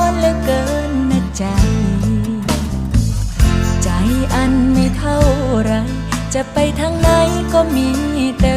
อนเหลือเกินนะใจ ใจอันไม่เท่าไร จะไปทางไหนก็มีแต่